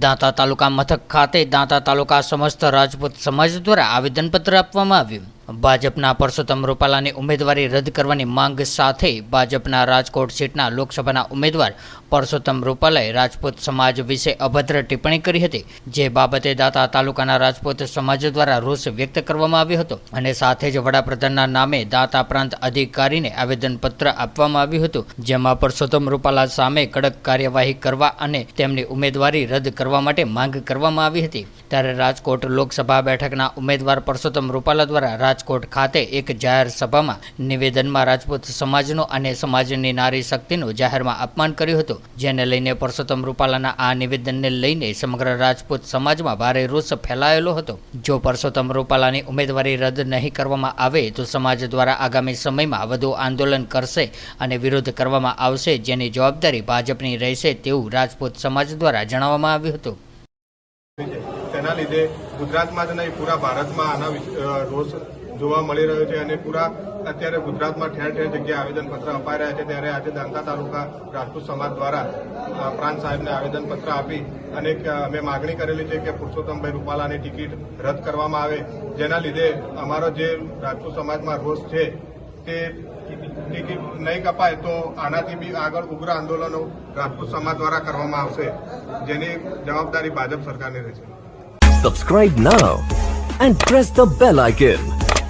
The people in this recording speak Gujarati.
દાંતા તાલુકા મથક ખાતે દાંતા તાલુકા સમસ્ત રાજપૂત સમાજ દ્વારા આવેદનપત્ર આપવામાં આવ્યું. ભાજપના પરસોત્તમ રૂપાલાની ઉમેદવારી રદ કરવાની માંગ સાથે ભાજપના રાજકોટ સીટના લોકસભાના ઉમેદવાર પરસોત્તમ રૂપાલાએ રાજપૂત સમાજ વિશે અભદ્ર ટિપ્પણી કરી હતી, જે બાબતે દાંતા તાલુકાના રાજપૂત સમાજ દ્વારા રોષ વ્યક્ત કરવામાં આવ્યો હતો અને સાથે જ વડાપ્રધાનના નામે દાંતા પ્રાંત અધિકારીને આવેદનપત્ર આપવામાં આવ્યું હતું, જેમાં પરસોત્તમ રૂપાલા સામે કડક કાર્યવાહી કરવા અને તેમની ઉમેદવારી રદ કરવા માટે માંગ કરવામાં આવી હતી. ત્યારે રાજકોટ લોકસભા બેઠકના ઉમેદવાર પરસોત્તમ રૂપાલા દ્વારા રાજકોટ ખાતે એક જાહેર સભામાં નિવેદનમાં રાજપૂત સમાજનો અને સમાજની નારી શક્તિનું જાહેરમાં અપમાન કર્યું હતું, જેને લઈને પરસોત્તમ રૂપાલાના આ નિવેદનને લઈને સમગ્ર રાજપૂત સમાજમાં ભારે રોષ ફેલાયેલો હતો. જો પરસોત્તમ રૂપાલાની ઉમેદવારી રદ નહીં કરવામાં આવે, તો સમાજ દ્વારા આગામી સમયમાં વધુ આંદોલન કરશે અને વિરોધ કરવામાં આવશે, જેની જવાબદારી ભાજપની રહેશે તેવું રાજપૂત સમાજ દ્વારા જણાવવામાં આવ્યું હતું. તેના લીધે ગુજરાતમાં જ નહીં, પૂરા ભારતમાં આના રોષ જોવા મળી રહ્યો છે અને પૂરા અત્યારે ગુજરાતમાં ઠેર ઠેર જગ્યાએ આવેદનપત્ર અપાઈ રહ્યા છે. ત્યારે આજે દાંતા તાલુકા રાજપૂત સમાજ દ્વારા પ્રાંત સાહેબને આવેદનપત્ર આપી અને અમે માગણી કરેલી છે કે પુરુષોત્તમભાઈ રૂપાલાની ટિકિટ રદ કરવામાં આવે. જેના લીધે અમારો જે રાજપૂત સમાજમાં રોષ છે, તે ટિકિટ નહીં કપાય તો આનાથી બી આગળ ઉગ્ર આંદોલનો રાજપૂત સમાજ દ્વારા કરવામાં આવશે. જેની જવાબદારી ભાજપ સરકારની રહેશે. Subscribe now and press the bell icon.